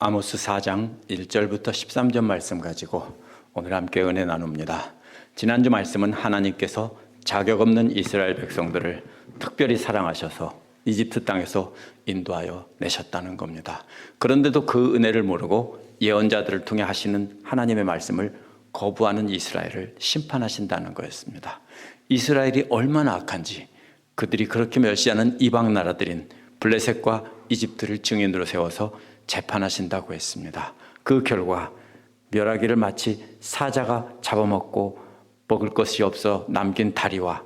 아모스 4장 1절부터 13절 말씀 가지고 오늘 함께 은혜 나눕니다. 지난주 말씀은 하나님께서 자격 없는 이스라엘 백성들을 특별히 사랑하셔서 이집트 땅에서 인도하여 내셨다는 겁니다. 그런데도 그 은혜를 모르고 예언자들을 통해 하시는 하나님의 말씀을 거부하는 이스라엘을 심판하신다는 거였습니다. 이스라엘이 얼마나 악한지 그들이 그렇게 멸시하는 이방 나라들인 블레셋과 이집트를 증인으로 세워서 재판하신다고 했습니다. 그 결과 멸하기를 마치 사자가 잡아먹고 먹을 것이 없어 남긴 다리와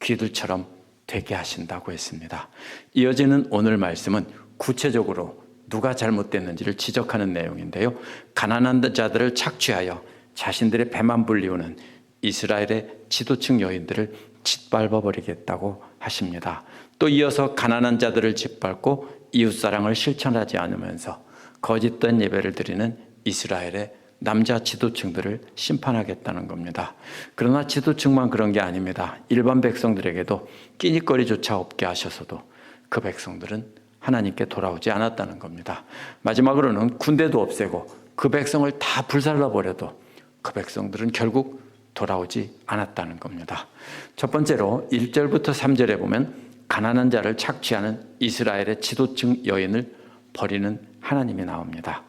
귀들처럼 되게 하신다고 했습니다. 이어지는 오늘 말씀은 구체적으로 누가 잘못됐는지를 지적하는 내용인데요. 가난한 자들을 착취하여 자신들의 배만 불리우는 이스라엘의 지도층 여인들을 짓밟아 버리겠다고 하십니다. 또 이어서 가난한 자들을 짓밟고 이웃사랑을 실천하지 않으면서 거짓된 예배를 드리는 이스라엘의 남자 지도층들을 심판하겠다는 겁니다. 그러나 지도층만 그런 게 아닙니다. 일반 백성들에게도 끼니거리조차 없게 하셔서도 그 백성들은 하나님께 돌아오지 않았다는 겁니다. 마지막으로는 군대도 없애고 그 백성을 다 불살라 버려도 그 백성들은 결국 돌아오지 않았다는 겁니다. 첫 번째로 1절부터 3절에 보면 가난한 자를 착취하는 이스라엘의 지도층 여인을 버리는 하나님이 나옵니다.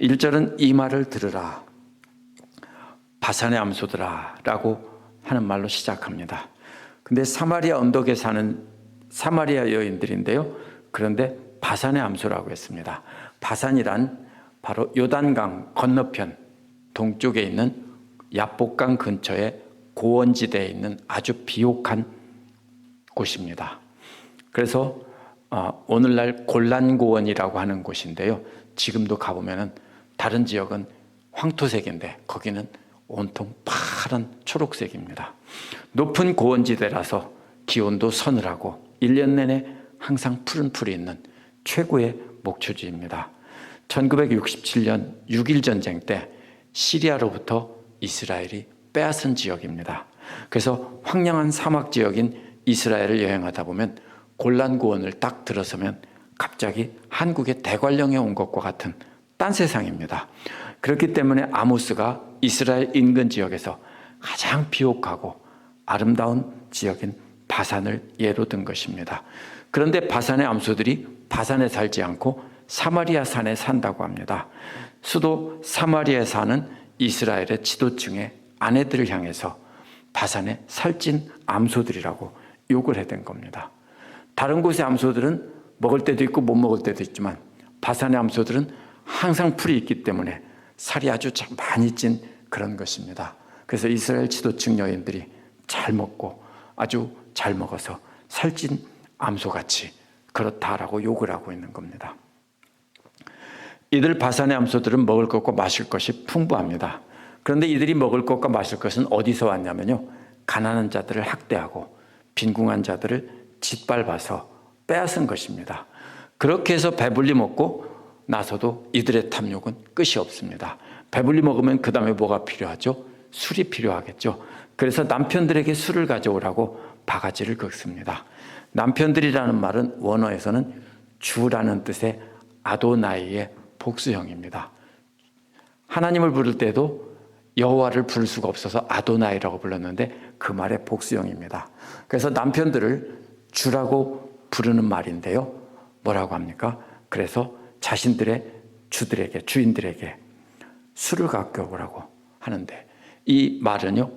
1절은 이 말을 들으라. 바산의 암소들아 라고 하는 말로 시작합니다. 근데 사마리아 언덕에 사는 사마리아 여인들인데요. 그런데 바산의 암소라고 했습니다. 바산이란 바로 요단강 건너편 동쪽에 있는 야복강 근처에 고원지대에 있는 아주 비옥한 곳입니다. 그래서 어, 오늘날 골란고원이라고 하는 곳인데요. 지금도 가보면은 다른 지역은 황토색인데 거기는 온통 파란 초록색입니다. 높은 고원지대라서 기온도 서늘하고 1년 내내 항상 푸른 풀이 있는 최고의 목초지입니다. 1967년 6.1 전쟁 때 시리아로부터 이스라엘이 빼앗은 지역입니다. 그래서 황량한 사막 지역인 이스라엘을 여행하다 보면 골란고원을 딱 들어서면 갑자기 한국의 대관령에 온 것과 같은 딴 세상입니다. 그렇기 때문에 아모스가 이스라엘 인근 지역에서 가장 비옥하고 아름다운 지역인 바산을 예로 든 것입니다. 그런데 바산의 암소들이 바산에 살지 않고 사마리아 산에 산다고 합니다. 수도 사마리아에 사는 이스라엘의 지도층의 아내들을 향해서 바산의 살찐 암소들이라고 욕을 해댄 겁니다. 다른 곳의 암소들은 먹을 때도 있고 못 먹을 때도 있지만 바산의 암소들은 항상 풀이 있기 때문에 살이 아주 많이 찐 그런 것입니다. 그래서 이스라엘 지도층 여인들이 잘 먹고 아주 잘 먹어서 살찐 암소같이 그렇다라고 욕을 하고 있는 겁니다. 이들 바산의 암소들은 먹을 것과 마실 것이 풍부합니다. 그런데 이들이 먹을 것과 마실 것은 어디서 왔냐면요. 가난한 자들을 학대하고 빈궁한 자들을 짓밟아서 빼앗은 것입니다. 그렇게 해서 배불리 먹고 나서도 이들의 탐욕은 끝이 없습니다. 배불리 먹으면 그 다음에 뭐가 필요하죠? 술이 필요하겠죠. 그래서 남편들에게 술을 가져오라고 바가지를 긁습니다. 남편들이라는 말은 원어에서는 주라는 뜻의 아도나이의 복수형입니다. 하나님을 부를 때도 여호와를 부를 수가 없어서 아도나이라고 불렀는데 그 말의 복수형입니다. 그래서 남편들을 주라고 부르는 말인데요. 뭐라고 합니까? 그래서 자신들의 주들에게 주인들에게 술을 갖고 오라고 하는데 이 말은요.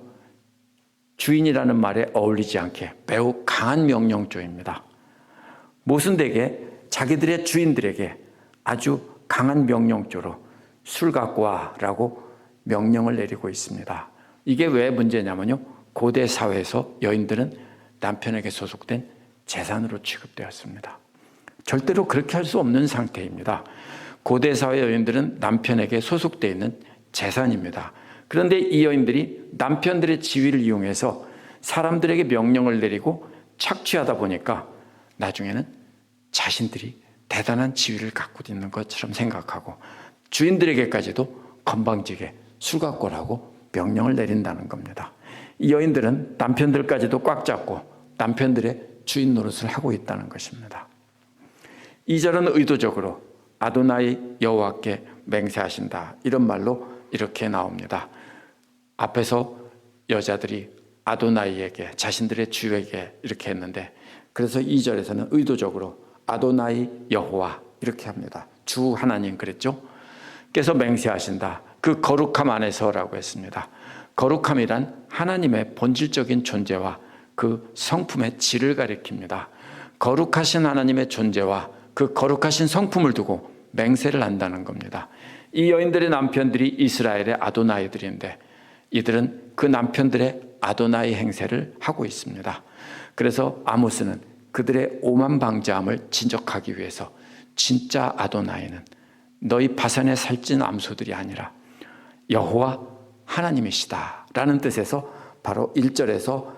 주인이라는 말에 어울리지 않게 매우 강한 명령조입니다. 모순되게 자기들의 주인들에게 아주 강한 명령조로 술 갖고 와 라고 명령을 내리고 있습니다. 이게 왜 문제냐면요. 고대 사회에서 여인들은 남편에게 소속된 재산으로 취급되었습니다. 절대로 그렇게 할 수 없는 상태입니다. 고대 사회 여인들은 남편에게 소속되어 있는 재산입니다. 그런데 이 여인들이 남편들의 지위를 이용해서 사람들에게 명령을 내리고 착취하다 보니까 나중에는 자신들이 대단한 지위를 갖고 있는 것처럼 생각하고 주인들에게까지도 건방지게 술 갖고 라고 명령을 내린다는 겁니다. 이 여인들은 남편들까지도 꽉 잡고 남편들의 주인 노릇을 하고 있다는 것입니다. 2절은 의도적으로 아도나이 여호와께 맹세하신다. 이런 말로 이렇게 나옵니다. 앞에서 여자들이 아도나이에게 자신들의 주에게 이렇게 했는데 그래서 2절에서는 의도적으로 아도나이 여호와 이렇게 합니다. 주 하나님 그랬죠? 께서 맹세하신다. 그 거룩함 안에서라고 했습니다. 거룩함이란 하나님의 본질적인 존재와 그 성품의 질을 가리킵니다. 거룩하신 하나님의 존재와 그 거룩하신 성품을 두고 맹세를 한다는 겁니다. 이 여인들의 남편들이 이스라엘의 아도나이들인데 이들은 그 남편들의 아도나이 행세를 하고 있습니다. 그래서 아모스는 그들의 오만 방자함을 진적하기 위해서 진짜 아도나이는 너희 바산에 살찐 암소들이 아니라 여호와 하나님이시다라는 뜻에서 바로 1절에서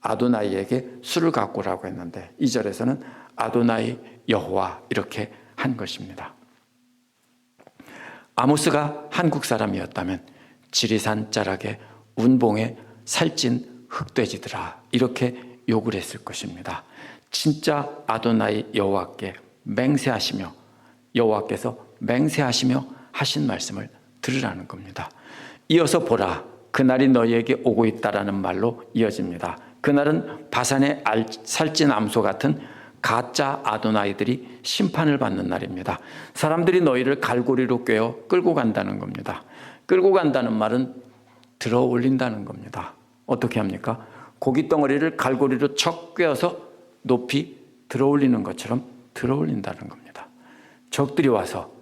아도나이에게 술을 갖고 오라고 했는데 2절에서는 아도나이 여호와 이렇게 한 것입니다. 아모스가 한국 사람이었다면 지리산 자락에 운봉에 살찐 흑돼지들아 이렇게 욕을 했을 것입니다. 진짜 아도나이 여호와께 맹세하시며 여호와께서 맹세하시며 하신 말씀을 들으라는 겁니다. 이어서 보라 그날이 너희에게 오고 있다라는 말로 이어집니다. 그날은 바산의 알- 살찐 암소 같은 가짜 아도나이들이 심판을 받는 날입니다. 사람들이 너희를 갈고리로 꿰어 끌고 간다는 겁니다. 끌고 간다는 말은 들어 올린다는 겁니다. 어떻게 합니까? 고기 덩어리를 갈고리로 척 꿰어서 높이 들어 올리는 것처럼 들어 올린다는 겁니다. 적들이 와서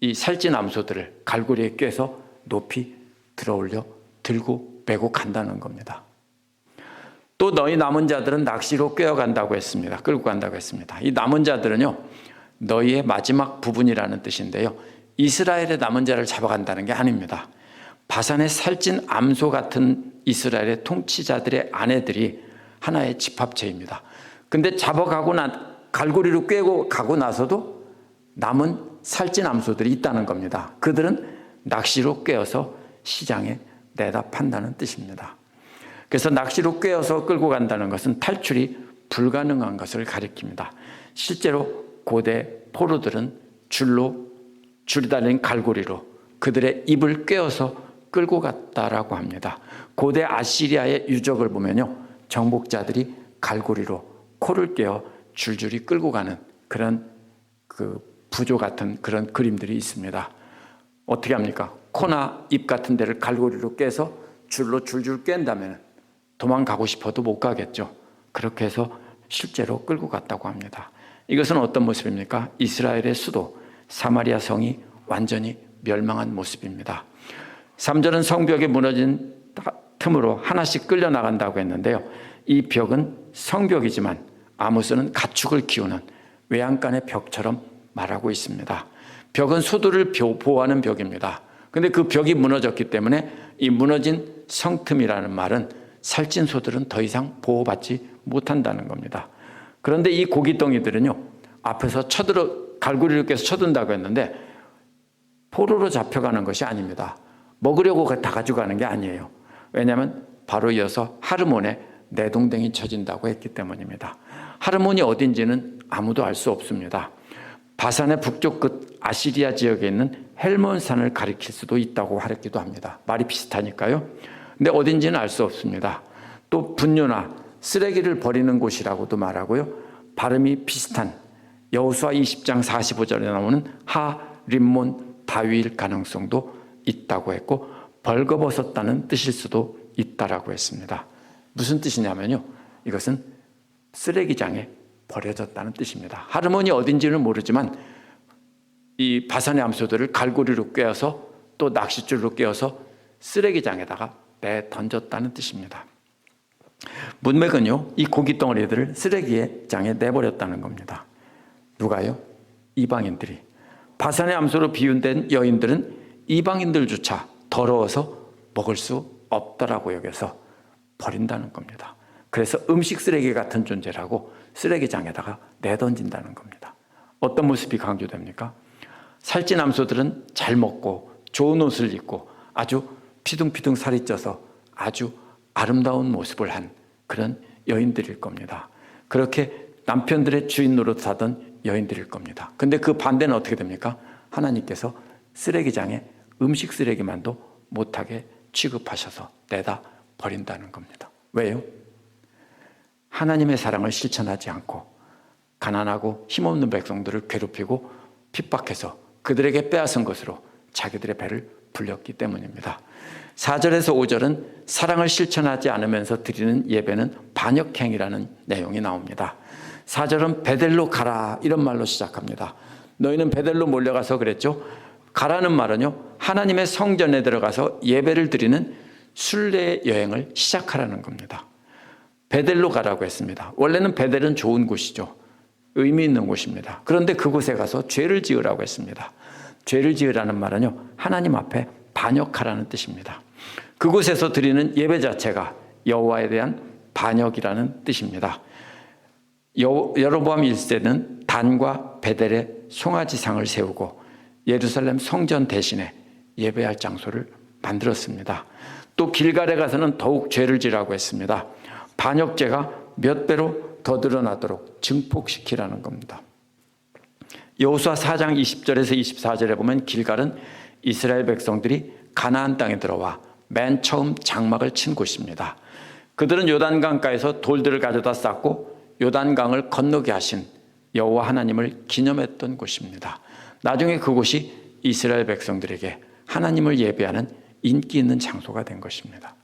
이 살찐 암소들을 갈고리에 꿰서 높이 들어 올려 들고 메고 간다는 겁니다. 또 너희 남은 자들은 낚시로 꿰어간다고 했습니다. 끌고 간다고 했습니다. 이 남은 자들은요, 너희의 마지막 부분이라는 뜻인데요. 이스라엘의 남은 자를 잡아간다는 게 아닙니다. 바산의 살찐 암소 같은 이스라엘의 통치자들의 아내들이 하나의 집합체입니다. 근데 잡아가고 나, 갈고리로 꿰고 가고 나서도 남은 살찐 암소들이 있다는 겁니다. 그들은 낚시로 꿰어서 시장에 내다 판다는 뜻입니다. 그래서 낚시로 꿰어서 끌고 간다는 것은 탈출이 불가능한 것을 가리킵니다. 실제로 고대 포로들은 줄로 줄이 달린 갈고리로 그들의 입을 꿰어서 끌고 갔다라고 합니다. 고대 아시리아의 유적을 보면요. 정복자들이 갈고리로 코를 꿰어 줄줄이 끌고 가는 그런 그 부조 같은 그런 그림들이 있습니다. 어떻게 합니까? 코나 입 같은 데를 갈고리로 꿰서 줄로 줄줄 깬다면 도망가고 싶어도 못 가겠죠. 그렇게 해서 실제로 끌고 갔다고 합니다. 이것은 어떤 모습입니까? 이스라엘의 수도 사마리아 성이 완전히 멸망한 모습입니다. 3절은 성벽이 무너진 틈으로 하나씩 끌려 나간다고 했는데요. 이 벽은 성벽이지만 아모스는 가축을 키우는 외양간의 벽처럼 말하고 있습니다. 벽은 소들을 보호하는 벽입니다. 근데 그 벽이 무너졌기 때문에 이 무너진 성틈이라는 말은 살찐 소들은 더 이상 보호받지 못한다는 겁니다. 그런데 이 고기덩이들은요, 앞에서 쳐들어, 갈고리를 껴서 쳐든다고 했는데, 포로로 잡혀가는 것이 아닙니다. 먹으려고 다 가져가는 게 아니에요. 왜냐하면 바로 이어서 하르몬에 내동댕이 쳐진다고 했기 때문입니다. 하르몬이 어딘지는 아무도 알 수 없습니다. 바산의 북쪽 끝 아시리아 지역에 있는 헬몬산을 가리킬 수도 있다고 하기도 합니다. 말이 비슷하니까요. 근데 어딘지는 알 수 없습니다. 또 분뇨나 쓰레기를 버리는 곳이라고도 말하고요. 발음이 비슷한 여호수아 20장 45절에 나오는 하 림몬 바위일 가능성도 있다고 했고 벌거벗었다는 뜻일 수도 있다라고 했습니다. 무슨 뜻이냐면요. 이것은 쓰레기장에 버려졌다는 뜻입니다. 하르몬이 어딘지는 모르지만 이 바산의 암소들을 갈고리로 꿰어서 또 낚싯줄로 꿰어서 쓰레기장에다가 내 던졌다는 뜻입니다. 문맥은요, 이 고기 덩어리들을 쓰레기의 장에 내버렸다는 겁니다. 누가요? 이방인들이. 바산의 암소로 비운된 여인들은 이방인들조차 더러워서 먹을 수 없다라고 여겨서 버린다는 겁니다. 그래서 음식 쓰레기 같은 존재라고 쓰레기장에다가 내던진다는 겁니다. 어떤 모습이 강조됩니까? 살찐 암소들은 잘 먹고 좋은 옷을 입고 아주 피둥피둥 살이 쪄서 아주 아름다운 모습을 한 그런 여인들일 겁니다. 그렇게 남편들의 주인 노릇 하던 여인들일 겁니다. 근데 그 반대는 어떻게 됩니까? 하나님께서 쓰레기장에 음식 쓰레기만도 못하게 취급하셔서 내다 버린다는 겁니다. 왜요? 하나님의 사랑을 실천하지 않고 가난하고 힘없는 백성들을 괴롭히고 핍박해서 그들에게 빼앗은 것으로 자기들의 배를 불렸기 때문입니다. 4절에서 5절은 사랑을 실천하지 않으면서 드리는 예배는 반역행이라는 내용이 나옵니다. 4절은 베델로 가라 이런 말로 시작합니다. 너희는 베델로 몰려가서 그랬죠. 가라는 말은요. 하나님의 성전에 들어가서 예배를 드리는 순례 여행을 시작하라는 겁니다. 베델로 가라고 했습니다. 원래는 베델은 좋은 곳이죠. 의미 있는 곳입니다. 그런데 그곳에 가서 죄를 지으라고 했습니다. 죄를 지으라는 말은요. 하나님 앞에 반역하라는 뜻입니다. 그곳에서 드리는 예배 자체가 여호와에 대한 반역이라는 뜻입니다. 여- 여로보암 1세는 단과 베델에 송아지상을 세우고 예루살렘 성전 대신에 예배할 장소를 만들었습니다. 또 길갈에 가서는 더욱 죄를 지라고 했습니다. 반역죄가 몇 배로 더 드러나도록 증폭시키라는 겁니다. 여호수아 4장 20절에서 24절에 보면 길갈은 이스라엘 백성들이 가나안 땅에 들어와 맨 처음 장막을 친 곳입니다. 그들은 요단강가에서 돌들을 가져다 쌓고 요단강을 건너게 하신 여호와 하나님을 기념했던 곳입니다. 나중에 그곳이 이스라엘 백성들에게 하나님을 예배하는 인기 있는 장소가 된 것입니다.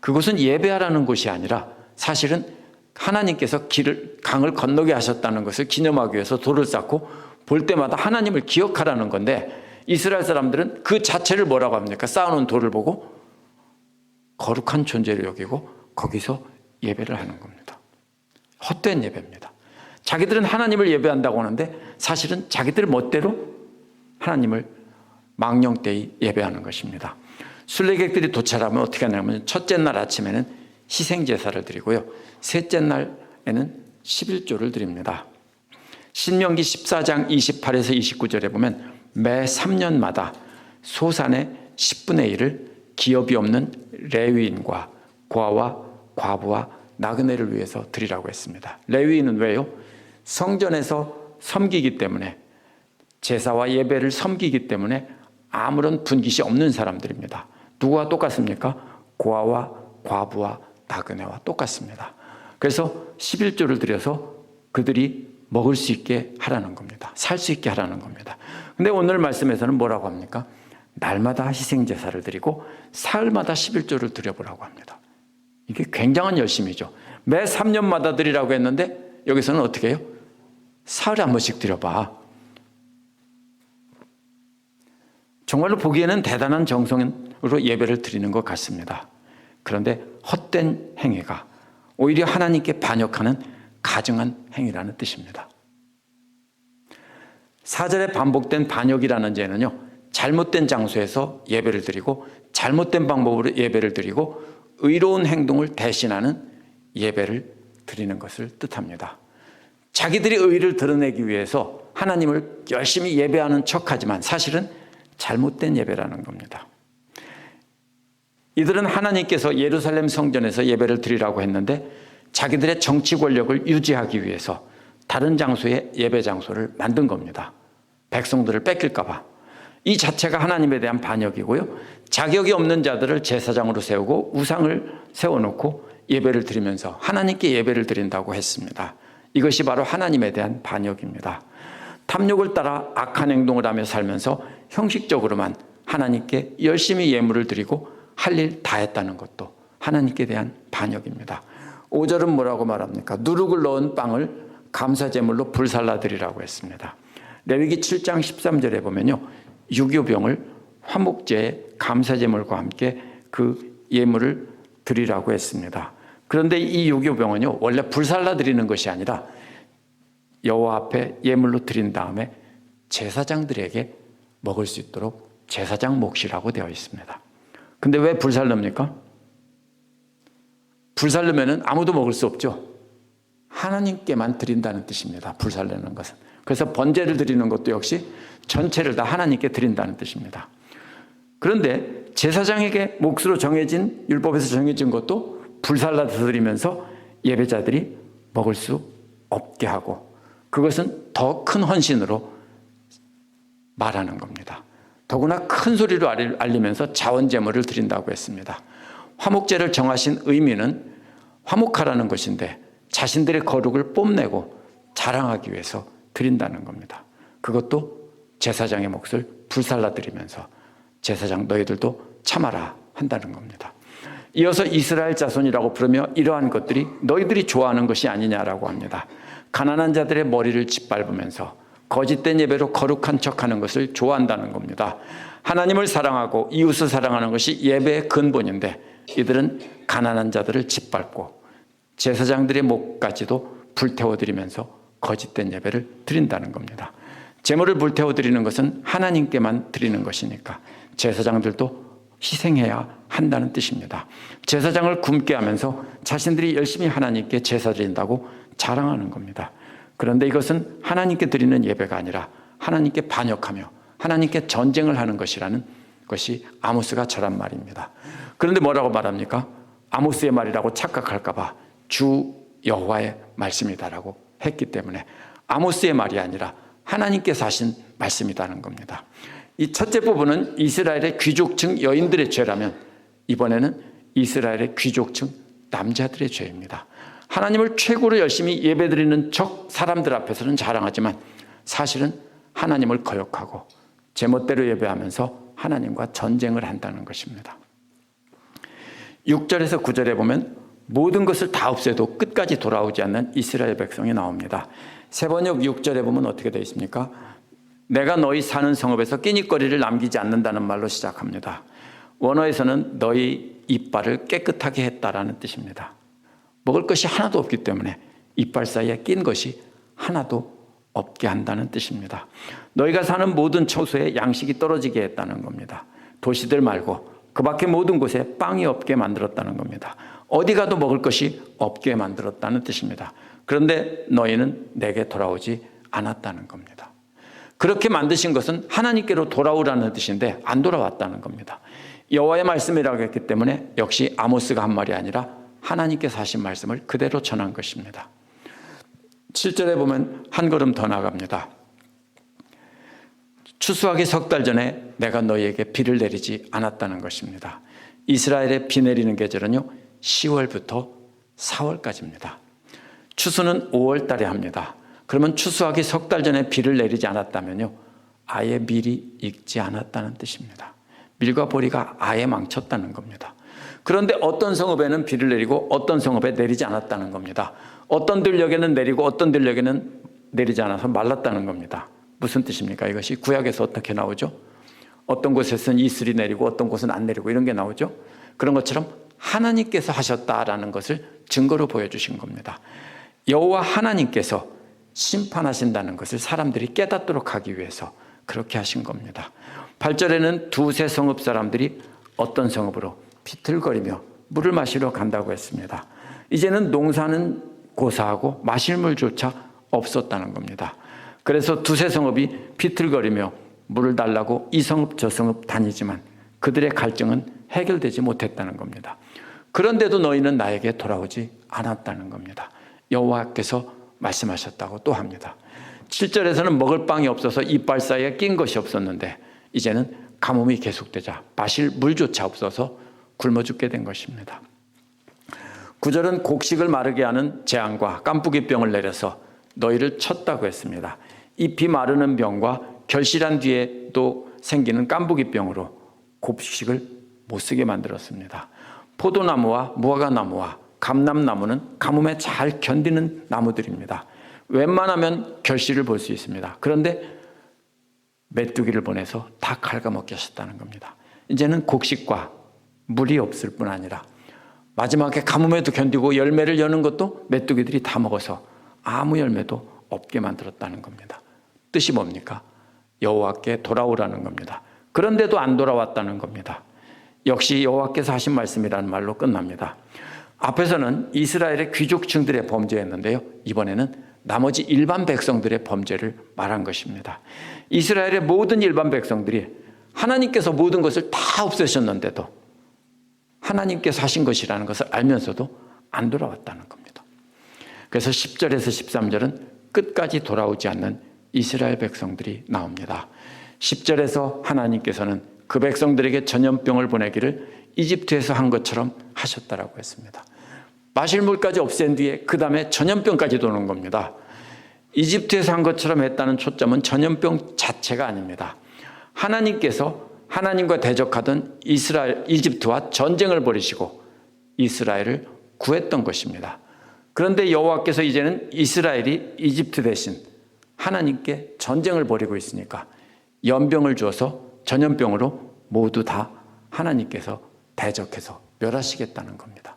그곳은 예배하라는 곳이 아니라 사실은 하나님께서 길을 강을 건너게 하셨다는 것을 기념하기 위해서 돌을 쌓고 볼 때마다 하나님을 기억하라는 건데 이스라엘 사람들은 그 자체를 뭐라고 합니까? 쌓아놓은 돌을 보고 거룩한 존재를 여기고 거기서 예배를 하는 겁니다. 헛된 예배입니다. 자기들은 하나님을 예배한다고 하는데 사실은 자기들 멋대로 하나님을 망령되이 예배하는 것입니다. 순례객들이 도착하면 어떻게 하냐면 첫째 날 아침에는 희생 제사를 드리고요. 셋째 날에는 11조를 드립니다. 신명기 14장 28에서 29절에 보면 매 3년마다 소산의 10분의 1을 기업이 없는 레위인과 고아와 과부와 나그네를 위해서 드리라고 했습니다. 레위인은 왜요? 성전에서 섬기기 때문에 제사와 예배를 섬기기 때문에 아무런 분깃이 없는 사람들입니다. 누구와 똑같습니까? 고아와 과부와 나그네와 똑같습니다. 그래서 11조를 들여서 그들이 먹을 수 있게 하라는 겁니다. 살 수 있게 하라는 겁니다. 근데 오늘 말씀에서는 뭐라고 합니까? 날마다 희생 제사를 드리고 사흘마다 11조를 드려보라고 합니다. 이게 굉장한 열심이죠. 매 3년마다 드리라고 했는데 여기서는 어떻게 해요? 사흘에 한 번씩 드려봐. 정말로 보기에는 대단한 정성으로 예배를 드리는 것 같습니다. 그런데 헛된 행위가 오히려 하나님께 반역하는 가증한 행위라는 뜻입니다. 사절에 반복된 반역이라는 죄는요, 잘못된 장소에서 예배를 드리고, 잘못된 방법으로 예배를 드리고, 의로운 행동을 대신하는 예배를 드리는 것을 뜻합니다. 자기들이 의를 드러내기 위해서 하나님을 열심히 예배하는 척 하지만 사실은 잘못된 예배라는 겁니다. 이들은 하나님께서 예루살렘 성전에서 예배를 드리라고 했는데 자기들의 정치 권력을 유지하기 위해서 다른 장소에 예배 장소를 만든 겁니다. 백성들을 뺏길까봐. 이 자체가 하나님에 대한 반역이고요. 자격이 없는 자들을 제사장으로 세우고 우상을 세워놓고 예배를 드리면서 하나님께 예배를 드린다고 했습니다. 이것이 바로 하나님에 대한 반역입니다. 탐욕을 따라 악한 행동을 하며 살면서 형식적으로만 하나님께 열심히 예물을 드리고 할 일 다 했다는 것도 하나님께 대한 반역입니다. 5절은 뭐라고 말합니까? 누룩을 넣은 빵을 감사제물로 불살라드리라고 했습니다. 레위기 7장 13절에 보면요. 유교병을 화목제의 감사제물과 함께 그 예물을 드리라고 했습니다. 그런데 이 유교병은요. 원래 불살라 드리는 것이 아니라 여호와 앞에 예물로 드린 다음에 제사장들에게 먹을 수 있도록 제사장 몫이라고 되어 있습니다. 근데 왜 불살 넣습니까? 불살 넣으면 아무도 먹을 수 없죠. 하나님께만 드린다는 뜻입니다. 불살 내는 것은. 그래서 번제를 드리는 것도 역시 전체를 다 하나님께 드린다는 뜻입니다. 그런데 제사장에게 몫으로 정해진 율법에서 정해진 것도 불살라서 드리면서 예배자들이 먹을 수 없게 하고 그것은 더 큰 헌신으로 말하는 겁니다. 더구나 큰 소리로 알리- 알리면서 자원 제물을 드린다고 했습니다. 화목제를 정하신 의미는 화목하라는 것인데 자신들의 거룩을 뽐내고 자랑하기 위해서 드린다는 겁니다. 그것도 제사장의 몫을 불살라 드리면서 제사장 너희들도 참아라 한다는 겁니다. 이어서 이스라엘 자손이라고 부르며 이러한 것들이 너희들이 좋아하는 것이 아니냐라고 합니다. 가난한 자들의 머리를 짓밟으면서 거짓된 예배로 거룩한 척하는 것을 좋아한다는 겁니다. 하나님을 사랑하고 이웃을 사랑하는 것이 예배의 근본인데 이들은 가난한 자들을 짓밟고 제사장들의 목까지도 불태워 드리면서 거짓된 예배를 드린다는 겁니다. 제물을 불태워 드리는 것은 하나님께만 드리는 것이니까 제사장들도 희생해야 한다는 뜻입니다. 제사장을 굶게 하면서 자신들이 열심히 하나님께 제사 드린다고 자랑하는 겁니다. 그런데 이것은 하나님께 드리는 예배가 아니라 하나님께 반역하며 하나님께 전쟁을 하는 것이라는 것이 아모스가 저란 말입니다. 그런데 뭐라고 말합니까? 아모스의 말이라고 착각할까봐 주 여호와의 말씀이다라고 했기 때문에 아모스의 말이 아니라 하나님께서 하신 말씀이라는 겁니다. 이 첫째 부분은 이스라엘의 귀족층 여인들의 죄라면 이번에는 이스라엘의 귀족층 남자들의 죄입니다. 하나님을 최고로 열심히 예배드리는 적 사람들 앞에서는 자랑하지만 사실은 하나님을 거역하고 제멋대로 예배하면서 하나님과 전쟁을 한다는 것입니다. 6절에서 9절에 보면 모든 것을 다 없애도 끝까지 돌아오지 않는 이스라엘 백성이 나옵니다. 세번역 6절에 보면 어떻게 되어 있습니까? 내가 너희 사는 성읍에서 끼니거리를 남기지 않는다는 말로 시작합니다. 원어에서는 너희 이빨을 깨끗하게 했다라는 뜻입니다. 먹을 것이 하나도 없기 때문에 이빨 사이에 낀 것이 하나도 없게 한다는 뜻입니다. 너희가 사는 모든 처소에 양식이 떨어지게 했다는 겁니다. 도시들 말고 그 밖에 모든 곳에 빵이 없게 만들었다는 겁니다. 어디 가도 먹을 것이 없게 만들었다는 뜻입니다. 그런데 너희는 내게 돌아오지 않았다는 겁니다. 그렇게 만드신 것은 하나님께로 돌아오라는 뜻인데 안 돌아왔다는 겁니다. 여호와의 말씀이라고 했기 때문에 역시 아모스가 한 말이 아니라 하나님께서 하신 말씀을 그대로 전한 것입니다. 7절에 보면 한 걸음 더 나갑니다. 추수하기 석 달 전에 내가 너희에게 비를 내리지 않았다는 것입니다. 이스라엘의 비 내리는 계절은요, 10월부터 4월까지입니다. 추수는 5월 달에 합니다. 그러면 추수하기 석 달 전에 비를 내리지 않았다면요, 아예 밀이 익지 않았다는 뜻입니다. 밀과 보리가 아예 망쳤다는 겁니다. 그런데 어떤 성읍에는 비를 내리고 어떤 성읍에 내리지 않았다는 겁니다. 어떤 들녘에는 내리고 어떤 들녘에는 내리지 않아서 말랐다는 겁니다. 무슨 뜻입니까? 이것이 구약에서 어떻게 나오죠? 어떤 곳에서는 이슬이 내리고 어떤 곳은 안 내리고 이런 게 나오죠? 그런 것처럼 하나님께서 하셨다라는 것을 증거로 보여주신 겁니다. 여호와 하나님께서 심판하신다는 것을 사람들이 깨닫도록 하기 위해서 그렇게 하신 겁니다. 8절에는 두세 성읍 사람들이 어떤 성읍으로 비틀거리며 물을 마시러 간다고 했습니다. 이제는 농사는 고사하고 마실 물조차 없었다는 겁니다. 그래서 두세 성읍이 비틀거리며 물을 달라고 이 성읍 저 성읍 다니지만 그들의 갈증은 해결되지 못했다는 겁니다. 그런데도 너희는 나에게 돌아오지 않았다는 겁니다. 여호와께서 말씀하셨다고 또 합니다. 7절에서는 먹을 빵이 없어서 이빨 사이에 낀 것이 없었는데 이제는 가뭄이 계속되자 마실 물조차 없어서 굶어 죽게 된 것입니다. 9절은 곡식을 마르게 하는 재앙과 깐부기 병을 내려서 너희를 쳤다고 했습니다. 잎이 마르는 병과 결실한 뒤에 또 생기는 깐부기 병으로 곡식을 못 쓰게 만들었습니다. 포도나무와 무화과나무와 감람나무는 가뭄에 잘 견디는 나무들입니다. 웬만하면 결실을 볼 수 있습니다. 그런데 메뚜기를 보내서 다 갉아먹게 하셨다는 겁니다. 이제는 곡식과 물이 없을 뿐 아니라 마지막에 가뭄에도 견디고 열매를 여는 것도 메뚜기들이 다 먹어서 아무 열매도 없게 만들었다는 겁니다. 뜻이 뭡니까? 여호와께 돌아오라는 겁니다. 그런데도 안 돌아왔다는 겁니다. 역시 여호와께서 하신 말씀이라는 말로 끝납니다. 앞에서는 이스라엘의 귀족층들의 범죄였는데요. 이번에는 나머지 일반 백성들의 범죄를 말한 것입니다. 이스라엘의 모든 일반 백성들이 하나님께서 모든 것을 다 없애셨는데도 하나님께서 하신 것이라는 것을 알면서도 안 돌아왔다는 겁니다. 그래서 10절에서 13절은 끝까지 돌아오지 않는 이스라엘 백성들이 나옵니다. 10절에서 하나님께서는 그 백성들에게 전염병을 보내기를 이집트에서 한 것처럼 하셨다라고 했습니다. 마실 물까지 없앤 뒤에 그 다음에 전염병까지 도는 겁니다. 이집트에서 한 것처럼 했다는 초점은 전염병 자체가 아닙니다. 하나님께서 하나님과 대적하던 이스라엘, 이집트와 전쟁을 벌이시고 이스라엘을 구했던 것입니다. 그런데 여호와께서 이제는 이스라엘이 이집트 대신 하나님께 전쟁을 벌이고 있으니까 연병을 주어서 전염병으로 모두 다 하나님께서 대적해서 멸하시겠다는 겁니다.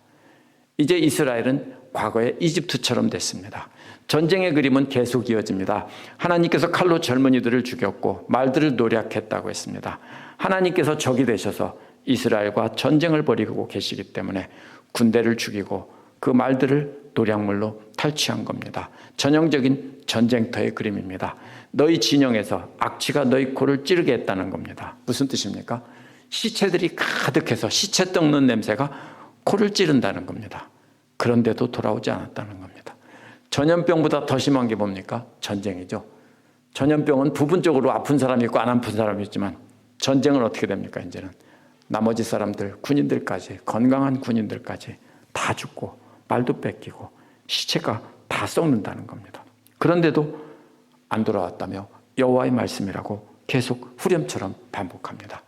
이제 이스라엘은 과거의 이집트처럼 됐습니다. 전쟁의 그림은 계속 이어집니다. 하나님께서 칼로 젊은이들을 죽였고 말들을 노략했다고 했습니다. 하나님께서 적이 되셔서 이스라엘과 전쟁을 벌이고 계시기 때문에 군대를 죽이고 그 말들을 노략물로 탈취한 겁니다. 전형적인 전쟁터의 그림입니다. 너희 진영에서 악취가 너희 코를 찌르게 했다는 겁니다. 무슨 뜻입니까? 시체들이 가득해서 시체 떡는 냄새가 코를 찌른다는 겁니다. 그런데도 돌아오지 않았다는 겁니다. 전염병보다 더 심한 게 뭡니까? 전쟁이죠. 전염병은 부분적으로 아픈 사람이 있고 안 아픈 사람이 있지만 전쟁은 어떻게 됩니까? 이제는 나머지 사람들, 군인들까지 건강한 군인들까지 다 죽고 말도 뺏기고 시체가 다 썩는다는 겁니다. 그런데도 안 돌아왔다며 여호와의 말씀이라고 계속 후렴처럼 반복합니다.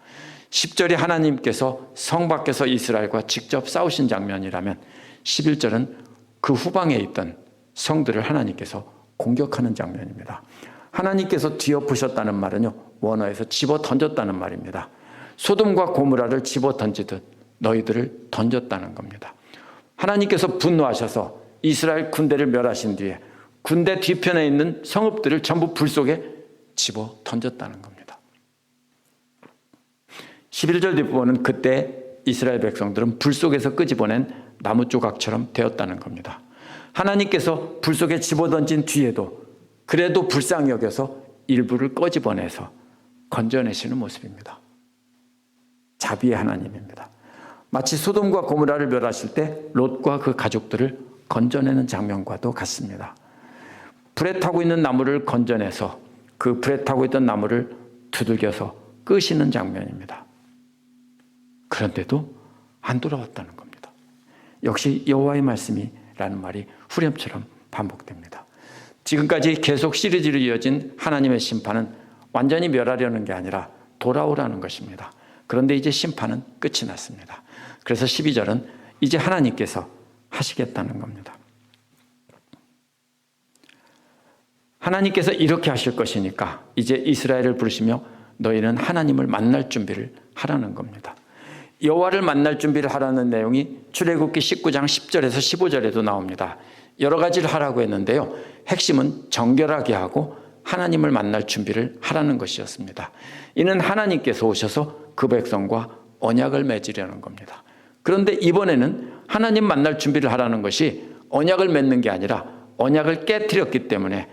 10절이 하나님께서 성 밖에서 이스라엘과 직접 싸우신 장면이라면 11절은 그 후방에 있던 성들을 하나님께서 공격하는 장면입니다. 하나님께서 뒤엎으셨다는 말은요, 원어에서 집어 던졌다는 말입니다. 소돔과 고무라를 집어 던지듯 너희들을 던졌다는 겁니다. 하나님께서 분노하셔서 이스라엘 군대를 멸하신 뒤에 군대 뒤편에 있는 성읍들을 전부 불 속에 집어 던졌다는 겁니다. 11절 뒷부분은 그때 이스라엘 백성들은 불 속에서 끄집어낸 나무 조각처럼 되었다는 겁니다. 하나님께서 불 속에 집어 던진 뒤에도 그래도 불쌍히 여겨서 일부를 꺼집어내서 건져내시는 모습입니다. 자비의 하나님입니다. 마치 소돔과 고무라를 멸하실 때 롯과 그 가족들을 건져내는 장면과도 같습니다. 불에 타고 있는 나무를 건져내서 그 불에 타고 있던 나무를 두들겨서 끄시는 장면입니다. 그런데도 안 돌아왔다는 겁니다. 역시 여호와의 말씀이라는 말이 후렴처럼 반복됩니다. 지금까지 계속 시리즈로 이어진 하나님의 심판은 완전히 멸하려는 게 아니라 돌아오라는 것입니다. 그런데 이제 심판은 끝이 났습니다. 그래서 12절은 이제 하나님께서 하시겠다는 겁니다. 하나님께서 이렇게 하실 것이니까 이제 이스라엘을 부르시며 너희는 하나님을 만날 준비를 하라는 겁니다. 여호와를 만날 준비를 하라는 내용이 출애굽기 19장 10절에서 15절에도 나옵니다. 여러 가지를 하라고 했는데요. 핵심은 정결하게 하고 하나님을 만날 준비를 하라는 것이었습니다. 이는 하나님께서 오셔서 그 백성과 언약을 맺으려는 겁니다. 그런데 이번에는 하나님 만날 준비를 하라는 것이 언약을 맺는 게 아니라 언약을 깨뜨렸기 때문에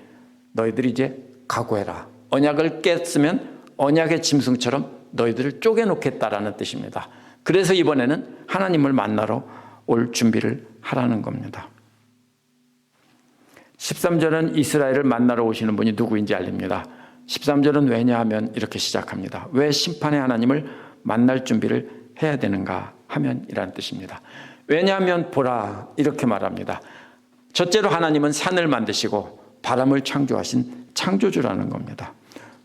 너희들이 이제 각오해라. 언약을 깼으면 언약의 짐승처럼 너희들을 쪼개놓겠다라는 뜻입니다. 그래서 이번에는 하나님을 만나러 올 준비를 하라는 겁니다. 13절은 이스라엘을 만나러 오시는 분이 누구인지 알립니다. 13절은 왜냐하면 이렇게 시작합니다. 왜 심판의 하나님을 만날 준비를 해야 되는가 하면 이라는 뜻입니다. 왜냐하면 보라 이렇게 말합니다. 첫째로 하나님은 산을 만드시고 바람을 창조하신 창조주라는 겁니다.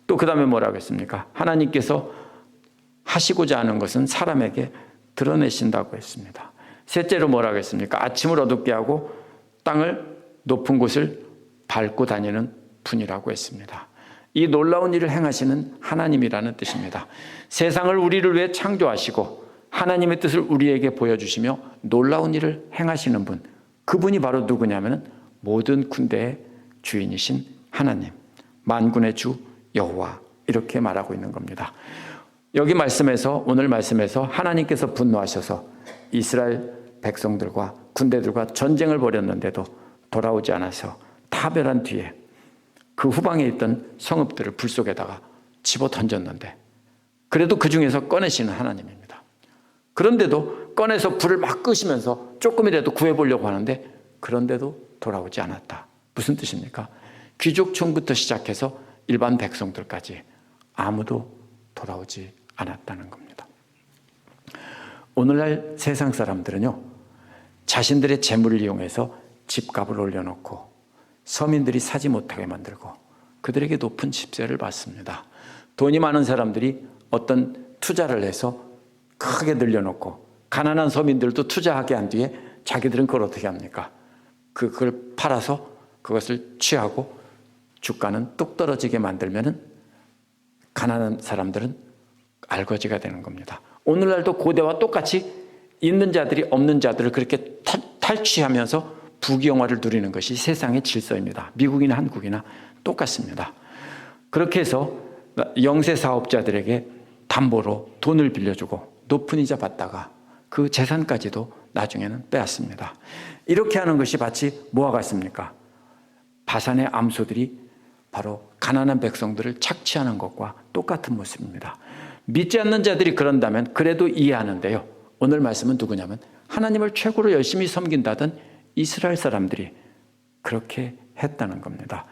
또 그 다음에 뭐라고 했습니까? 하나님께서 하시고자 하는 것은 사람에게 드러내신다고 했습니다. 셋째로 뭐라고 했습니까? 아침을 어둡게 하고 땅을 높은 곳을 밟고 다니는 분이라고 했습니다. 이 놀라운 일을 행하시는 하나님이라는 뜻입니다. 세상을 우리를 위해 창조하시고 하나님의 뜻을 우리에게 보여주시며 놀라운 일을 행하시는 분. 그분이 바로 누구냐면 모든 군대의 주인이신 하나님, 만군의 주 여호와 이렇게 말하고 있는 겁니다. 여기 말씀에서 오늘 말씀에서 하나님께서 분노하셔서 이스라엘 백성들과 군대들과 전쟁을 벌였는데도 돌아오지 않아서 타멸한 뒤에 그 후방에 있던 성읍들을 불 속에다가 집어 던졌는데 그래도 그 중에서 꺼내시는 하나님입니다. 그런데도 꺼내서 불을 막 끄시면서 조금이라도 구해보려고 하는데 그런데도 돌아오지 않았다. 무슨 뜻입니까? 귀족층부터 시작해서 일반 백성들까지 아무도 돌아오지 않았다는 겁니다. 오늘날 세상 사람들은요, 자신들의 재물을 이용해서 집값을 올려놓고 서민들이 사지 못하게 만들고 그들에게 높은 집세를 받습니다. 돈이 많은 사람들이 어떤 투자를 해서 크게 늘려놓고 가난한 서민들도 투자하게 한 뒤에 자기들은 그걸 어떻게 합니까? 그걸 팔아서 그것을 취하고 주가는 뚝 떨어지게 만들면은 가난한 사람들은 알거지가 되는 겁니다. 오늘날도 고대와 똑같이 있는 자들이 없는 자들을 그렇게 탈, 탈취하면서 부귀영화를 누리는 것이 세상의 질서입니다. 미국이나 한국이나 똑같습니다. 그렇게 해서 영세 사업자들에게 담보로 돈을 빌려주고 높은 이자 받다가 그 재산까지도 나중에는 빼앗습니다. 이렇게 하는 것이 마치 뭐와 같습니까? 바산의 암소들이 바로 가난한 백성들을 착취하는 것과 똑같은 모습입니다. 믿지 않는 자들이 그런다면 그래도 이해하는데요. 오늘 말씀은 누구냐면 하나님을 최고로 열심히 섬긴다던 이스라엘 사람들이 그렇게 했다는 겁니다.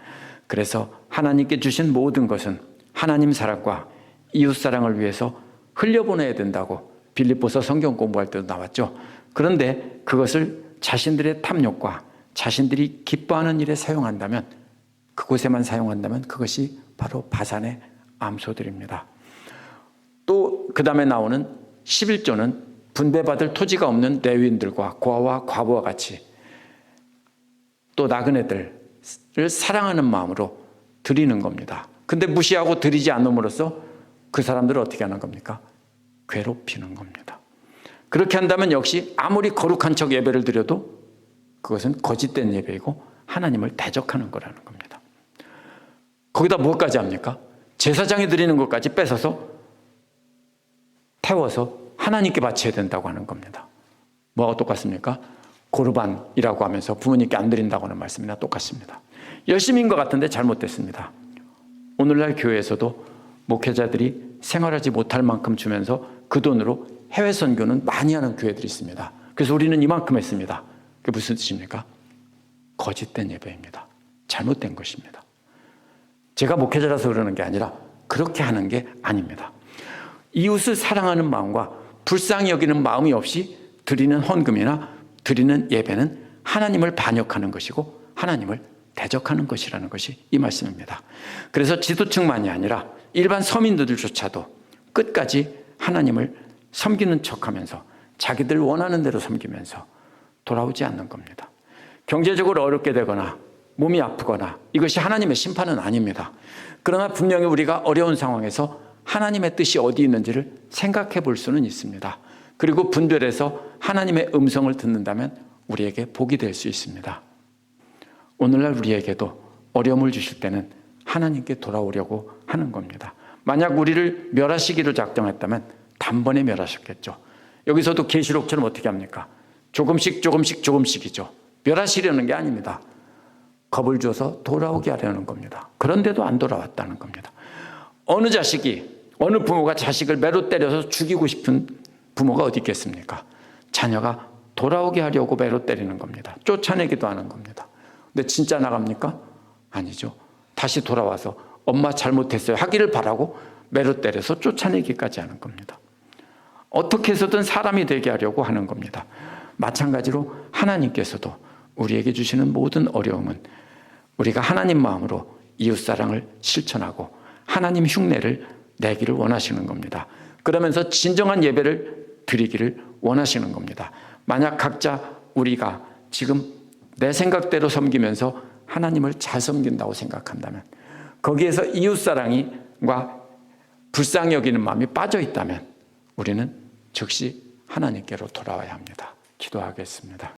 그래서 하나님께 주신 모든 것은 하나님 사랑과 이웃 사랑을 위해서 흘려보내야 된다고 빌립보서 성경 공부할 때도 나왔죠. 그런데 그것을 자신들의 탐욕과 자신들이 기뻐하는 일에 사용한다면 그곳에만 사용한다면 그것이 바로 바산의 암소들입니다. 또 그 다음에 나오는 11조는 분배받을 토지가 없는 레위인들과 고아와 과부와 같이 또 나그네들을 사랑하는 마음으로 드리는 겁니다. 근데 무시하고 드리지 않음으로써 그 사람들을 어떻게 하는 겁니까? 괴롭히는 겁니다. 그렇게 한다면 역시 아무리 거룩한 척 예배를 드려도 그것은 거짓된 예배이고 하나님을 대적하는 거라는 겁니다. 거기다 무엇까지 합니까? 제사장이 드리는 것까지 뺏어서 태워서 하나님께 바쳐야 된다고 하는 겁니다. 뭐가 똑같습니까? 고르반이라고 하면서 부모님께 안 드린다고 하는 말씀이나 똑같습니다. 열심인 것 같은데 잘못됐습니다. 오늘날 교회에서도 목회자들이 생활하지 못할 만큼 주면서 그 돈으로 해외 선교는 많이 하는 교회들이 있습니다. 그래서 우리는 이만큼 했습니다. 그게 무슨 뜻입니까? 거짓된 예배입니다. 잘못된 것입니다. 제가 목회자라서 그러는 게 아니라 그렇게 하는 게 아닙니다. 이웃을 사랑하는 마음과 불쌍히 여기는 마음이 없이 드리는 헌금이나 드리는 예배는 하나님을 반역하는 것이고 하나님을 대적하는 것이라는 것이 이 말씀입니다. 그래서 지도층만이 아니라 일반 서민들조차도 끝까지 하나님을 섬기는 척 하면서 자기들 원하는 대로 섬기면서 돌아오지 않는 겁니다. 경제적으로 어렵게 되거나 몸이 아프거나 이것이 하나님의 심판은 아닙니다. 그러나 분명히 우리가 어려운 상황에서 하나님의 뜻이 어디 있는지를 생각해 볼 수는 있습니다. 그리고 분별해서 하나님의 음성을 듣는다면 우리에게 복이 될 수 있습니다. 오늘날 우리에게도 어려움을 주실 때는 하나님께 돌아오려고 하는 겁니다. 만약 우리를 멸하시기로 작정했다면 단번에 멸하셨겠죠. 여기서도 계시록처럼 어떻게 합니까? 조금씩 조금씩 조금씩이죠. 멸하시려는 게 아닙니다. 겁을 줘서 돌아오게 하려는 겁니다. 그런데도 안 돌아왔다는 겁니다. 어느 자식이 어느 부모가 자식을 매로 때려서 죽이고 싶은 부모가 어디 있겠습니까? 자녀가 돌아오게 하려고 매로 때리는 겁니다. 쫓아내기도 하는 겁니다. 근데 진짜 나갑니까? 아니죠. 다시 돌아와서 엄마 잘못했어요 하기를 바라고 매로 때려서 쫓아내기까지 하는 겁니다. 어떻게 해서든 사람이 되게 하려고 하는 겁니다. 마찬가지로 하나님께서도 우리에게 주시는 모든 어려움은 우리가 하나님 마음으로 이웃사랑을 실천하고 하나님 흉내를 내기를 원하시는 겁니다. 그러면서 진정한 예배를 드리기를 원하시는 겁니다. 만약 각자 우리가 지금 내 생각대로 섬기면서 하나님을 잘 섬긴다고 생각한다면 거기에서 이웃사랑이과 불쌍히 여기는 마음이 빠져 있다면 우리는 즉시 하나님께로 돌아와야 합니다. 기도하겠습니다.